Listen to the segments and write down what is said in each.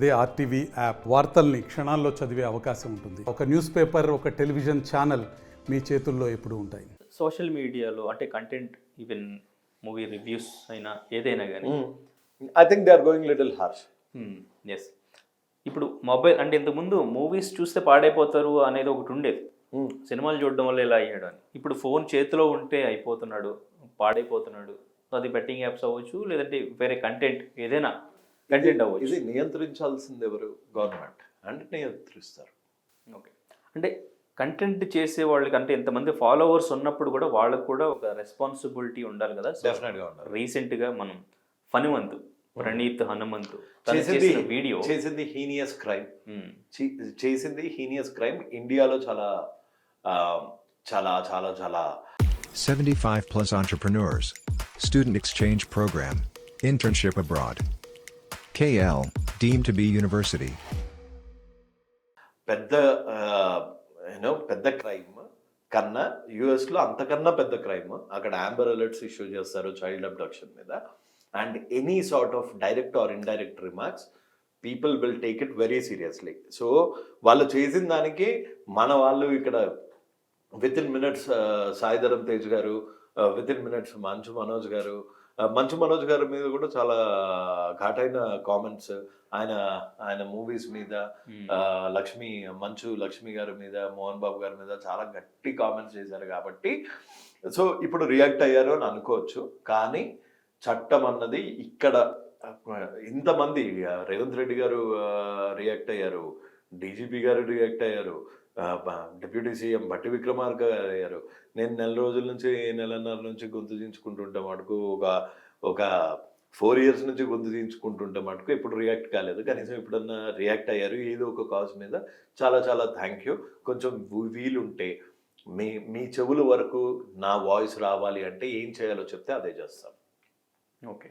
అదే RTV app వార్తల్ని క్షణాల్లో చదివే అవకాశం ఉంటుంది. ఒక న్యూస్ పేపర్ ఒక టెలివిజన్ ఛానల్ మీ చేతుల్లో ఎప్పుడూ ఉంటాయి. సోషల్ మీడియాలో అంటే కంటెంట్ ఈవెన్ మూవీ రివ్యూస్ అయినా ఏదైనా కానీ I think they are going little harsh yes ఇప్పుడు మొబైల్ అంటే ఇంతకుముందు మూవీస్ చూస్తే పాడైపోతారు అనేది ఒకటి ఉండేది. సినిమాలు చూడడం వల్ల ఇలా అయ్యాడు అని. ఇప్పుడు ఫోన్ చేతిలో ఉంటే అయిపోతున్నాడు పాడైపోతున్నాడు. అది బెట్టింగ్ యాప్స్ అవ్వచ్చు లేదంటే వేరే కంటెంట్ ఏదైనా కంటెంట్ అవ్వచ్చు. ఇది నియంత్రించాల్సింది ఎవరు? గవర్నమెంట్ అంటే నియంత్రిస్తారు. ఓకే అంటే కంటెంట్ చేసే వాళ్ళకి అంటే ఇంతమంది ఫాలోవర్స్ ఉన్నప్పుడు కూడా వాళ్ళకు కూడా ఒక రెస్పాన్సిబిలిటీ ఉండాలి కదా. డెఫినెట్గా ఉన్నారు రీసెంట్గా మనం ఫణిమంత్ ప్రణీత్ హనుమంత్ చేసింది చేసిన వీడియో చేసింది హీనియస్ క్రైమ్ చేసింది హీనియస్ క్రైమ్ ఇండియాలో చాలా ఆ, చాలా చాలా చాలా 75 plus entrepreneurs. Student exchange program. Internship abroad. KL, deemed to be university. పెద్ద యూనో పెద్ద క్రైమ్ కన్నా యుఎస్లో అంతకన్నా పెద్ద క్రైమ్. అక్కడ ఆంబర్ అలర్ట్స్ ఇష్యూ చేస్తారు చైల్డ్ అబ్డక్షన్ మీద. And any sort of direct or indirect remarks people will take it very seriously so వాళ్ళు చేసిన దానికి మన వాళ్ళు ఇక్కడ within minutes Saidharam Tej గారు within minutes Manchu Manoj గారు మంచు మనోజ్ గారి మీద కూడా చాలా ఘాటైన కామెంట్స్ ఆయన ఆయన మూవీస్ మీద ఆ, లక్ష్మి మంచు లక్ష్మి గారి మీద మోహన్ బాబు గారి మీద చాలా గట్టి కామెంట్స్ చేశారు కాబట్టి. సో ఇప్పుడు రియాక్ట్ అయ్యారు అని అనుకోవచ్చు. కానీ చట్టం అన్నది ఇక్కడ ఇంతమంది రేవంత్ రెడ్డి గారు రియాక్ట్ అయ్యారు. డీజీపీ గారు రియాక్ట్ అయ్యారు. డిప్యూటీ సీఎం భట్టి విక్రమార్క గారు. అయ్యారు నేను నెల రోజుల నుంచి నెలన్నర నుంచి గొంతు దించుకుంటుంటే మటుకు ఒక ఒక ఫోర్ ఇయర్స్ నుంచి గొంతు దించుకుంటుంటే మటుకు. ఇప్పుడు రియాక్ట్ కాలేదు. కనీసం ఎప్పుడన్నా రియాక్ట్ అయ్యారు. ఏదో ఒక కాజ్ మీద చాలా చాలా థ్యాంక్ యూ. కొంచెం వీలుంటే మీ మీ చెవుల వరకు నా వాయిస్ రావాలి అంటే ఏం చేయాలో చెప్తే అదే చేస్తాం. ఓకే.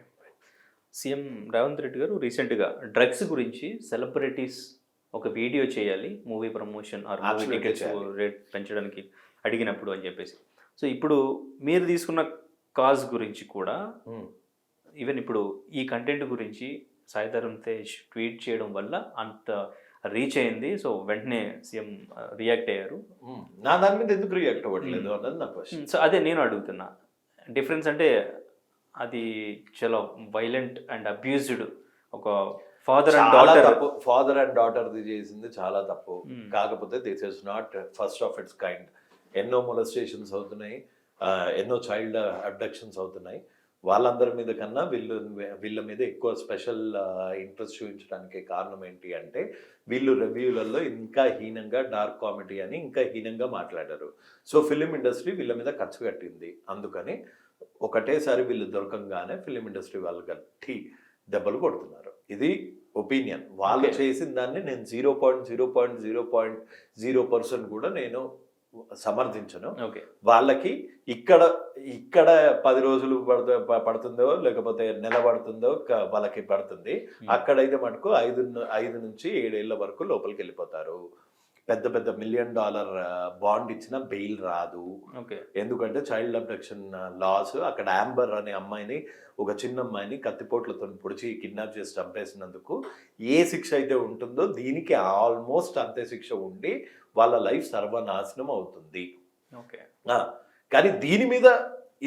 సీఎం రేవంత్ రెడ్డి గారు రీసెంట్గా డ్రగ్స్ గురించి సెలబ్రిటీస్ ఒక వీడియో చేయాలి movie promotion or movie tickets. Rate పెంచడానికి అడిగినప్పుడు అని చెప్పేసి. సో ఇప్పుడు మీరు తీసుకున్న కాజ్ గురించి కూడా ఈవెన్ ఇప్పుడు ఈ కంటెంట్ గురించి సాయిధరం తేజ్ ట్వీట్ చేయడం వల్ల అంత రీచ్ అయింది. సో వెంటనే సీఎం రియాక్ట్ అయ్యారు. నా దాని మీద ఎందుకు రియాక్ట్ అవ్వట్లేదు అన్నది నా క్వశ్చన్ సో అదే నేను అడుగుతున్నా. డిఫరెన్స్ అంటే అది చాలా వైలెంట్ అండ్ అబ్యూజ్డ్ ఒక ఫాదర్ అండ్ డాటర్ తప్పు. ఫాదర్ అండ్ డాటర్ ది చేసింది చాలా తప్పు. Hmm. కాకపోతే this is not first of its kind ఎన్నో మొలస్టేషన్స్ అవుతున్నాయి. ఎన్నో చైల్డ్ అబ్డక్షన్స్ అవుతున్నాయి. వాళ్ళందరి మీద కన్నా వీళ్ళు వీళ్ళ మీద ఎక్కువ స్పెషల్ ఇంట్రెస్ట్ చూపించడానికి కారణం ఏంటి అంటే వీళ్ళు రివ్యూలలో ఇంకా హీనంగా డార్క్ కామెడీ అని ఇంకా హీనంగా మాట్లాడారు. సో ఫిలిం ఇండస్ట్రీ వీళ్ళ మీద ఖర్చు కట్టింది. అందుకని ఒకటేసారి వీళ్ళు దొరకంగానే ఫిలిం ఇండస్ట్రీ వాళ్ళు గట్టి దెబ్బలు కొడుతున్నారు. ఇది ఒపీనియన్. వాళ్ళు. చేసిన దాన్ని నేను zero point zero point zero point zero percent కూడా నేను సమర్థించను. ఓకే. వాళ్ళకి ఇక్కడ ఇక్కడ పది రోజులు పడుతు పడుతుందో లేకపోతే నెల పడుతుందో వాళ్ళకి పడుతుంది. అక్కడైతే మటుకు ఐదు ఐదు నుంచి ఏడేళ్ళ వరకు లోపలికి వెళ్ళిపోతారు. పెద్ద పెద్ద మిలియన్ డాలర్ బాండ్ ఇచ్చిన బెయిల్ రాదు. ఓకే. ఎందుకంటే చైల్డ్ అబ్డక్షన్ లాస్ అక్కడ యాంబర్ అనే అమ్మాయిని ఒక చిన్న అమ్మాయిని కత్తిపోట్లతో పొడిచి కిడ్నాప్ చేసి చంపేసినందుకు ఏ శిక్ష అయితే ఉంటుందో దీనికి ఆల్మోస్ట్ అంతే శిక్ష ఉండి వాళ్ళ లైఫ్ సర్వనాశనం అవుతుంది. కానీ దీని మీద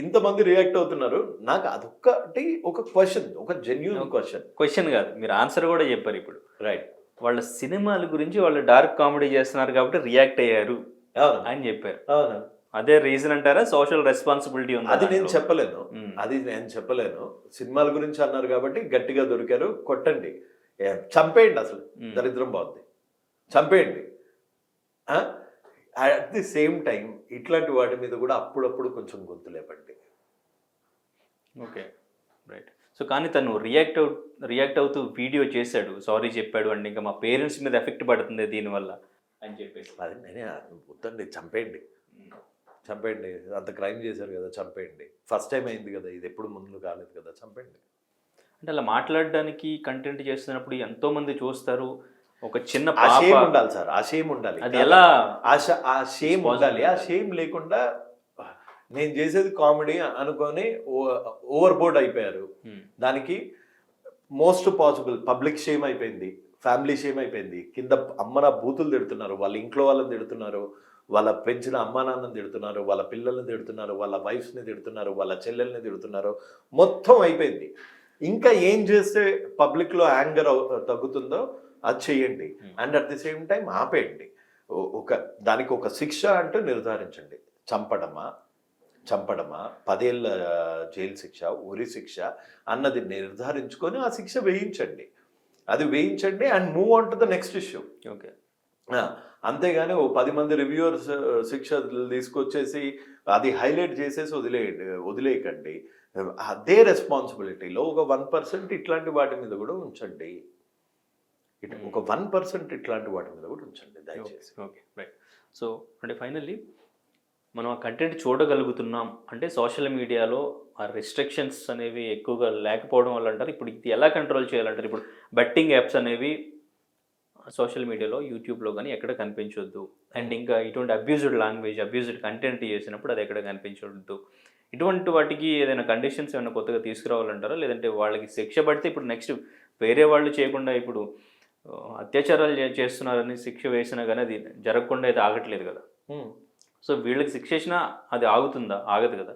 ఇంతమంది రియాక్ట్ అవుతున్నారు. నాకు అదొక్కటి ఒక క్వశ్చన్ ఒక జెన్యున్ క్వశ్చన్ క్వశ్చన్ కాదు మీరు ఆన్సర్ కూడా చెప్పారు ఇప్పుడు. రైట్ వాళ్ళ సినిమాల గురించి వాళ్ళు డార్క్ కామెడీ చేస్తున్నారు కాబట్టి రియాక్ట్ అయ్యారు అవును. అని చెప్పారు. అవును. అదే రీజన్ అంటారా? సోషల్ రెస్పాన్సిబిలిటీ ఉంది అది నేను చెప్పలేను. అది నేను చెప్పలేను. సినిమాల గురించి అన్నారు కాబట్టి గట్టిగా దొరికారు. కొట్టండి. చంపేయండి అసలు. దరిద్రం బాగుంది చంపేయండి. అట్ ది సేమ్ టైం ఇట్లాంటి వాటి మీద కూడా అప్పుడప్పుడు కొంచెం గొంతు లేపండి. ఓకే. రైట్. సో కానీ తను రియాక్ట్ అవు రియాక్ట్ అవుతూ వీడియో చేశాడు. సారీ చెప్పాడు అండ్ ఇంకా మా పేరెంట్స్ మీద ఎఫెక్ట్ పడుతుంది దీనివల్ల అని చెప్పేసి. అది నేనే వద్దండి చంపేయండి. చంపేయండి. అంత క్రైమ్ చేశారు కదా చంపేయండి. ఫస్ట్ టైం అయింది కదా ఇది ఎప్పుడు ముందు కాలేదు కదా చంపేయండి. అంటే అలా మాట్లాడడానికి కంటెంట్ చేస్తున్నప్పుడు ఎంతో మంది చూస్తారు. ఒక చిన్న ఆ షేమ్ పాప ఉండాలి సార్ ఆ షేమ్ ఉండాలి. అది ఎలా ఆ ష- ఆ షేమ్ ఉండాలి. ఆ. షేమ్ లేకుండా నేను చేసేది కామెడీ అనుకొని ఓవర్ బోర్డ్ అయిపోయారు. దానికి మోస్ట్ పాసిబుల్ పబ్లిక్ షేమ్ అయిపోయింది ఫ్యామిలీ షేమ్ అయిపోయింది. కింద అమ్మ నా బూతులు తిడుతున్నారు వాళ్ళ ఇంట్లో వాళ్ళని తిడుతున్నారు వాళ్ళ పెంచిన అమ్మా నాన్నని తిడుతున్నారు వాళ్ళ పిల్లల్ని తిడుతున్నారు వాళ్ళ వైఫ్స్ని తిడుతున్నారు వాళ్ళ చెల్లెల్ని తిడుతున్నారు. మొత్తం అయిపోయింది. ఇంకా ఏం చేస్తే పబ్లిక్లో యాంగర్ తగ్గుతుందో అది చేయండి. And at the same time ఆపేయండి. ఒక దానికి ఒక శిక్ష అంటూ నిర్ధారించండి. చంపడమా? చంపడమా? పదేళ్ళ జైలు శిక్ష ఉరి శిక్ష అన్నది నిర్ధారించుకొని ఆ శిక్ష వేయించండి. అది వేయించండి and move on to the next issue okay. అంతేగాని ఓ పది మంది రివ్యూవర్స్ శిక్ష తీసుకొచ్చేసి అది హైలైట్ చేసేసి వదిలేయండి వదిలేయకండి. అదే రెస్పాన్సిబిలిటీలో ఒక వన్ పర్సెంట్ ఇట్లాంటి వాటి మీద కూడా ఉంచండి. ఇట్ ఒక వన్ పర్సెంట్ ఇట్లాంటి వాటి మీద కూడా ఉంచండి దయచేసి. ఓకే రైట్ సో అంటే ఫైనల్లీ మనం ఆ కంటెంట్ చూడగలుగుతున్నాం. అంటే సోషల్ మీడియాలో ఆ రెస్ట్రిక్షన్స్ అనేవి ఎక్కువగా లేకపోవడం వల్ల అంటారు. ఇప్పుడు ఇది ఎలా కంట్రోల్ చేయాలంటారు? ఇప్పుడు బెట్టింగ్ యాప్స్ అనేవి సోషల్ మీడియాలో యూట్యూబ్లో కానీ ఎక్కడ కనిపించొద్దు. అండ్ ఇంకా ఇటువంటి అబ్యూజ్డ్ లాంగ్వేజ్ అబ్యూజ్డ్ కంటెంట్ చేసినప్పుడు అది ఎక్కడ కనిపించొద్దు. ఇటువంటి వాటికి ఏదైనా కండిషన్స్ ఏమైనా కొత్తగా తీసుకురావాలంటారా? లేదంటే వాళ్ళకి శిక్ష పడితే ఇప్పుడు నెక్స్ట్ వేరే వాళ్ళు చేయకుండా ఇప్పుడు అత్యాచారాలు చే- చేస్తున్నారని శిక్ష వేసినా కానీ అది జరగకుండా అయితే ఆగట్లేదు కదా? సో వీళ్ళకి శిక్ష వేసినా అది ఆగుతుందా? ఆగదు కదా.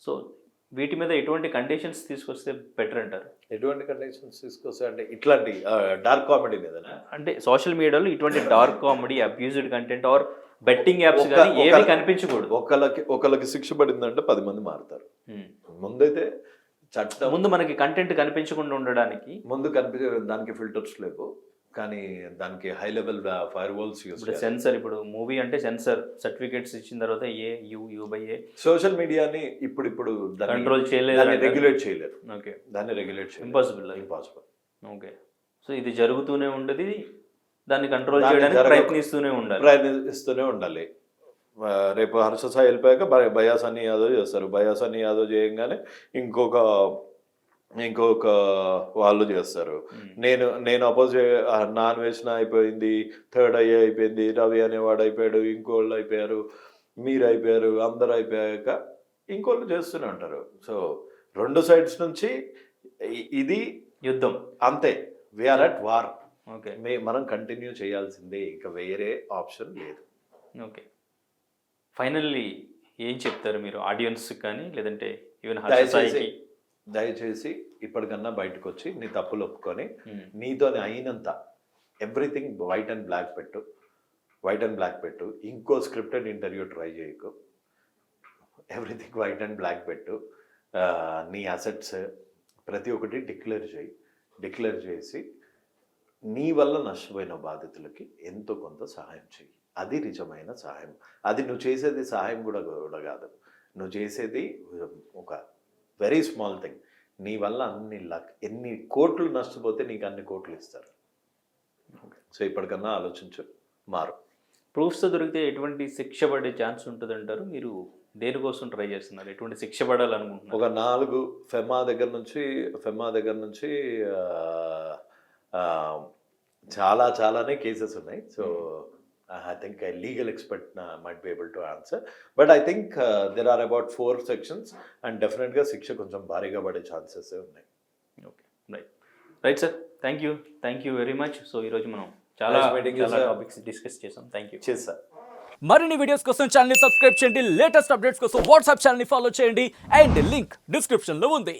సో వీటి మీద ఎటువంటి కండిషన్స్ తీసుకొస్తే బెటర్ అంటారు? ఎటువంటి కండిషన్స్ తీసుకొస్తే అంటే ఇట్లాంటి డార్క్ కామెడీ మీదనా అంటే సోషల్ మీడియాలో ఇటువంటి dark comedy abused content or betting apps కానీ ఏవి ఒక- కనిపించకూడదు. ఒకళ్ళకి ఒకళ్ళకి శిక్ష పడిందంటే పది మంది మారుతారు. ముందైతే చట్టం ముందు మనకి కంటెంట్ కనిపించకుండా ఉండడానికి ముందు కనిపించే దానికి ఫిల్టర్స్ లేవు. కానీ దానికి high level fire walls use ఇప్పుడు సెన్సర్ ఇప్పుడు మూవీ అంటే సెన్సర్ సర్టిఫికేట్స్ ఇచ్చిన తర్వాత A U U by A? Social మీడియాని ఇప్పుడు ఇప్పుడు దాన్ని అంటారు. రెగ్యులేట్ చేయలేరు. ఓకే. దాన్ని రెగ్యులేట్ చేయలేరు. Impossible. ఇంపాసిబుల్. ఓకే. సో ఇది జరుగుతూనే ఉండదు దాన్ని కంట్రోల్ చేయడానికి ప్రయత్నిస్తూనే ఉండాలి. ప్రయత్నిస్తూనే ఉండాలి. రేపు హర్ష సాయి వెళ్ళిపోయాక బ- బయాసని యాదవ్ చేస్తారు. బయాసని యాదవ్ చేయంగానే ఇంకొక ఇంకొక వాళ్ళు చేస్తారు. నేను నేను అపోజ్ నాన్ వేసిన అయిపోయింది థర్డ్ అయ్యే అయిపోయింది రవి అనేవాడు అయిపోయాడు ఇంకోళ్ళు అయిపోయారు మీరు అయిపోయారు అందరు అయిపోయాక ఇంకోళ్ళు చేస్తూనే ఉంటారు. సో రెండు సైడ్స్ నుంచి ఇది యుద్ధం. అంతే. We're at war okay. మే మనం కంటిన్యూ చేయాల్సిందే. ఇంకా వేరే ఆప్షన్ లేదు. ఓకే. ఫైనల్లీ ఏం చెప్తారు మీరు? ఆడియన్స్ కానీ లేదంటే ఈవెన్ దయచేసి దయచేసి ఇప్పటికన్నా బయటకు వచ్చి నీ తప్పులు ఒప్పుకొని Hmm. నీతో అయినంత ఎవ్రీథింగ్ వైట్ అండ్ బ్లాక్ పెట్టు. వైట్ అండ్ బ్లాక్ పెట్టు. ఇంకో స్క్రిప్టెడ్ ఇంటర్వ్యూ ట్రై చేయకు. ఎవ్రీథింగ్ వైట్ అండ్ బ్లాక్ పెట్టు. నీ అసెట్స్ ప్రతి ఒక్కటి డిక్లేర్ చేయి. డిక్లేర్ చేసి నీ వల్ల నష్టపోయిన బాధితులకి ఎంతో కొంత సహాయం చేయి అది నిజమైన సహాయం. అది నువ్వు చేసేది సహాయం కూడా కూడా కాదు. నువ్వు చేసేది ఒక వెరీ స్మాల్ థింగ్ నీ వల్ల అన్ని లక్ ఎన్ని కోట్లు నష్టపోతే నీకు అన్ని కోట్లు ఇస్తారు. సో ఇప్పటికన్నా ఆలోచించు. మారు. ప్రూఫ్స్ దొరికితే ఎటువంటి శిక్ష పడే ఛాన్స్ ఉంటుంది అంటారు? మీరు దేనికోసం ట్రై చేస్తున్నారు? ఎటువంటి శిక్ష పడాలనుకుంటున్నారు? ఒక నాలుగు ఫెమా దగ్గర నుంచి ఫెమా దగ్గర నుంచి చాలా చాలానే కేసెస్ ఉన్నాయి. So I think I legal expert might be able to answer but I think there are about four sections and డెఫినెట్గా శిక్ష కొంచెం భారీగా పడే ఛాన్సెస్ ఉన్నాయి okay right right sir thank you thank you very much so ఈరోజు మనం చాలా చాలా sir. టాపిక్స్ డిస్కస్ చేసాం థ్యాంక్ యూ చేస్తా మరిన్ని వీడియోస్ కోసం ఛానల్ సబ్స్క్రైబ్ చేయండి. లేటెస్ట్ అప్డేట్స్ కోసం వాట్సాప్ ఛానల్ ఫాలో చేయండి. అండ్ లింక్ డిస్క్రిప్షన్లో ఉంది.